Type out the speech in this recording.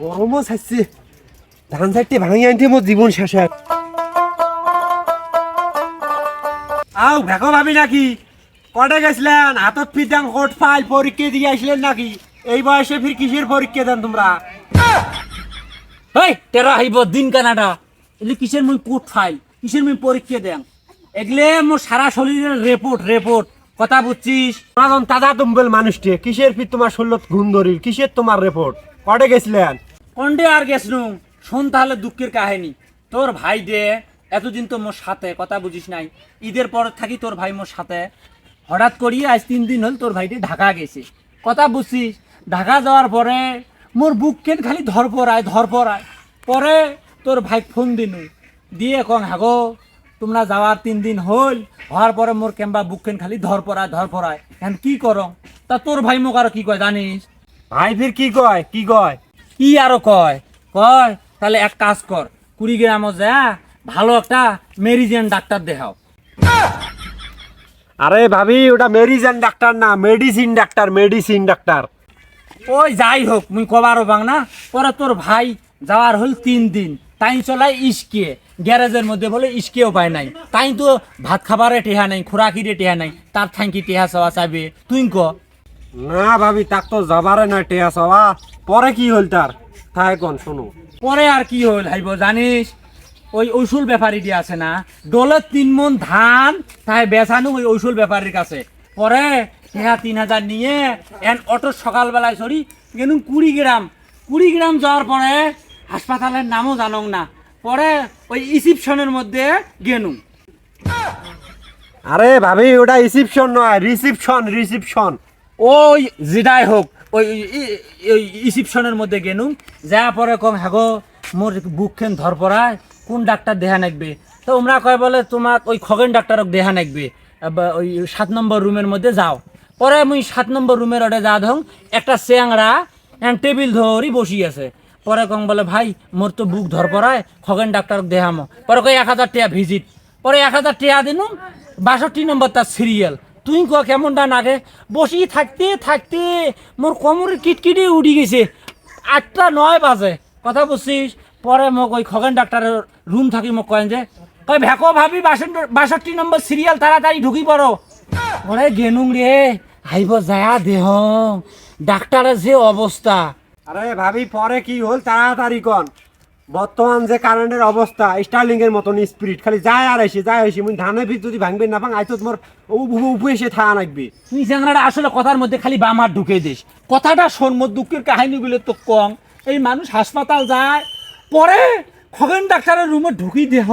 গরমও ছাড়ছে ধান চারটে ভাঙি আনতে মোর জীবন শেষ হয়। আও ভেকো ভাবি নাকি? কটে গেছিলেন হাতত ফিদাং কোট ফাইল পরীক্ষা দিয়ে আসলেন নাকি? এই বয়সে ফির কিসের পরীক্ষা দেন তোমরা? হেই তেরা হাইব দিন কানাডা। এগুলি কিসের মুই কোট ফাইল? কিসের মুই পরীক্ষা দেন এগুলো মোর সারা শরীরের রিপোর্ট রিপোর্ট কথা বুঝছিস তাজা তুমবেল মানুষটি কিসের ফির তোমার শরীরত ঘুম ধরিল কিসের তোমার রিপোর্ট কটে গেছিলেন কন্ডে আর গেছনু, শোন তাহলে দুঃখের কাহিনী। তোর ভাই দে, এতদিন তো মোর সাথে, কথা বুঝিস নাই। ঈদের পর থাকি তোর ভাই মোর সাথে। হঠাৎ করি আজ তিন দিন হল তোর ভাইটি ঢাকা গেছে। কথা বুঝছিস ঢাকা যাওয়ার পরে মোর বুক কেন খালি ধর পড়ায় ধর পড়ায় পরে তোর ভাই ফোন দিনু, দিয়ে কং হাগো, তোমরা যাওয়ার তিন দিন হল, হওয়ার পরে মোর কেম্বা বুককেন খালি ধর পড়ায় ধর পড়ায় এখন কি করং? তা তোর ভাই মোক আরও কি কয় জানিস? ভাই ফির কি কয় কি কয়? কি আরও কয়? কয় তাহলে এক কাজ কর কুড়িগ্রামও যা ভালো একটা মেরিজিয়ান ডাক্তার দেখাও। আরে ভাবি ওটা মেডিসিন ডাক্তার না মেডিসিন ডাক্তার মেডিসিন ডাক্তার। ওই যাই হোক মুই কবারও বাং না পরে তোর ভাই যাওয়ার হল তিন দিন তাই চলাই ইস্কে। গ্যারেজের মধ্যে বলে ইস্কেও পায় নাই। তাই তো ভাত খাবারে টেহা নাই খোরাকিরে টেহা নাই তার থাঙ্কি টেহা চাওয়া চাইবে। তুই ক? না ভাবি তাক তো যাবারে না টেয়া সবা। পরে কি হল তার? তাই কোন শোনো। পরে আর কি হল হাইব জানিস? ওই ঔষুল ব্যাপারী দিয়ে আছে না ডলের তিন মন ধান তাই বেচানো ওই ঔষুল ব্যাপারীর কাছে। পরে তেহা তিন হাজার নিয়ে এন অটো সকালবেলায় সরি গেলু কুড়ি গ্রাম। কুড়ি গ্রাম যাওয়ার পরে হাসপাতালের নামও জানং না। পরে ওই রিসিপশনের মধ্যে গেনু। আরে ভাবি ওটা রিসিপশন নয় রিসিপশন রিসিপশন। ওই যেটাই হোক, ওই ই- ওই রিসিপশনের মধ্যে গেনু যা পরে কম, হাগো, মোর বুকখান ধর পড়ায় কোন ডাক্তার দেহা নাকবে তো ওমরা কয়, বলে, তোমাক ওই খগেন ডাক্তারক দেহা নাকবে ওই সাত নম্বর রুমের মধ্যে যাও। পরে মুই সাত নম্বর রুমের ওটা যা ধং, একটা এন টেবিল ধরি বসি আছে। পরে কম, বলে, ভাই, মোর তো বুক ধর পড়ায়, খগেন ডাক্তারক দেহামো পরে কয়, এক হাজার টিয়া ভিজিট। পরে এক হাজার টাকা দিনু বাষট্টি নম্বর তার সিরিয়াল তুই ক কেমনটা নাগে বসি, থাকতে থাকতে মোর কোমরের কিটকিটে উঠি গেছে। আটটা নয় বাজে, কথা বুঝছিস পরে মোক ওই খগেন ডাক্তারের রুম থাকি মোক কয়েন যে, কয়, ভেকো ভাবি বাষট্টি নম্বর সিরিয়াল তাড়াতাড়ি ঢুকি পড়ো। ওরে গেনুং রে, আইব যায়া দেহ। ডাক্তারের যে অবস্থা। আরে ভাবি, পরে কি হল? তাড়াতাড়ি কন। বর্তমান যে কারেন্টের অবস্থা স্টার্লিং এর মতন স্পিরিট খালি যায় আর এসে যায় এসে মুই ধানের ভিত যদি ভাঙবে না ভাঙ, আইতো তোমার উপু এসে থাকা নাকবে তুই চ্যাংরাটা আসলে কথার মধ্যে খালি বামার ঢুকে দিস। কথাটা শোন, মোর দুঃখের কাহিনীগুলো তো কম। এই মানুষ হাসপাতাল যায়, পরে খগেন ডাক্তারের রুমে ঢুকি দেহ